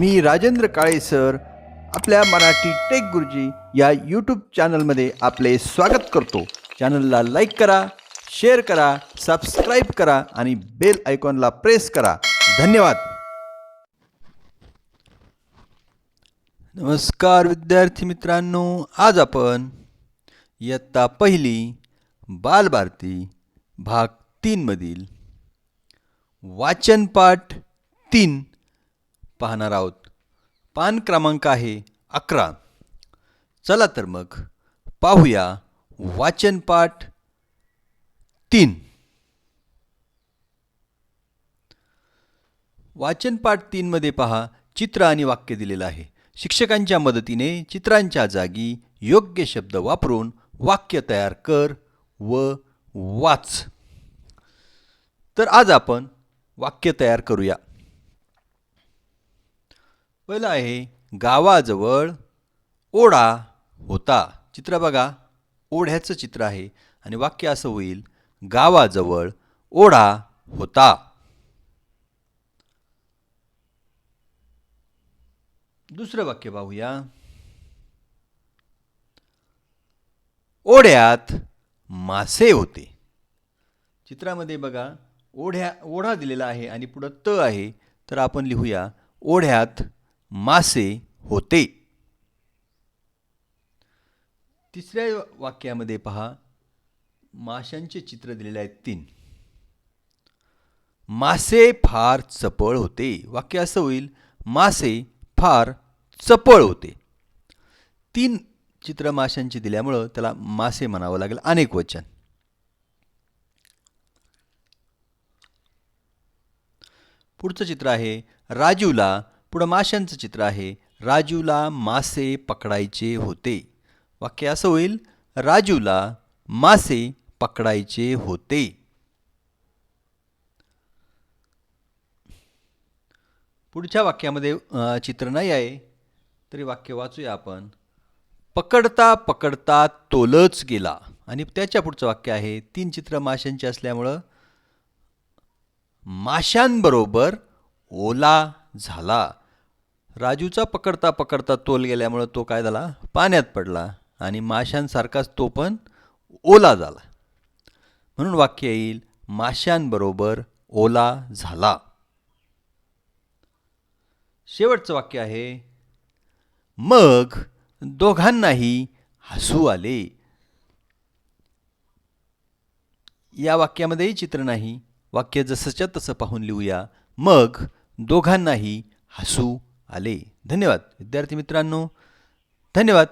मी Rajendra Kale sir. आपल्या Marathi take गुरुजी या यूट्यूब चॅनलमध्ये आपले स्वागत करतो. चॅनलला लाईक करा शेअर करा सबस्क्राईब करा आणि बेल आयकॉनला प्रेस करा. धन्यवाद. नमस्कार विद्यार्थी मित्रांनो. आज आपण इयत्ता पहिली बालभारती भाग तीनमधील वाचनपाठ तीन पाहणार आहोत. पान क्रमांक आहे अकरा. चला तर मग पाहूया वाचनपाठ तीन. वाचनपाठ तीनमध्ये पहा चित्र आणि वाक्य दिलेलं आहे. शिक्षकांच्या मदतीने चित्रांच्या जागी योग्य शब्द वापरून वाक्य तयार कर व वाच. तर आज आपण वाक्य तयार करूया. पहिलं आहे गावाजवळ ओढा होता. चित्र बघा. ओढ्याचं चित्र आहे आणि वाक्य असं होईल गावाजवळ ओढा होता. दुसरं वाक्य पाहूया. ओढ्यात मासे होते. चित्रामध्ये बघा ओढ्या ओढा दिलेला आहे आणि पुढं त आहे. तर आपण लिहूया ओढ्यात मासे होते. तिसऱ्या वाक्यामध्ये पहा माशांचे चित्र दिलेले आहेत तीन. मासे फार चपळ होते. वाक्य असं होईल मासे फार चपळ होते. तीन चित्र माशांची दिल्यामुळं त्याला मासे म्हणावं लागेल अनेक वचन. पुढचं चित्र आहे राजूला पुढं माशांचं चित्र आहे. राजूला मासे पकडायचे होते. वाक्य असं होईल राजूला मासे पकडायचे होते. पुढच्या वाक्यामध्ये चित्र नाही आहे. तरी वाक्य वाचूया आपण. पकडता पकडता तोलच गेला. आणि त्याच्या पुढचं वाक्य आहे तीन चित्र माशांची असल्यामुळं माशांबरोबर ओला झाला. राजूचा पकडता पकडता तोल गेल्यामुळं तो काय झाला? पाण्यात पडला आणि माशांसारखाच तो पण ओला झाला. म्हणून वाक्य येईल माशांबरोबर ओला झाला. शेवटचं वाक्य आहे मग दोघांनाही हसू आले. या वाक्यामध्येही चित्र नाही. वाक्य जसंच्या तसं पाहून लिहूया मग दोघांनाही हसू आले. धन्यवाद. विद्यार्थी मित्रांनो धन्यवाद.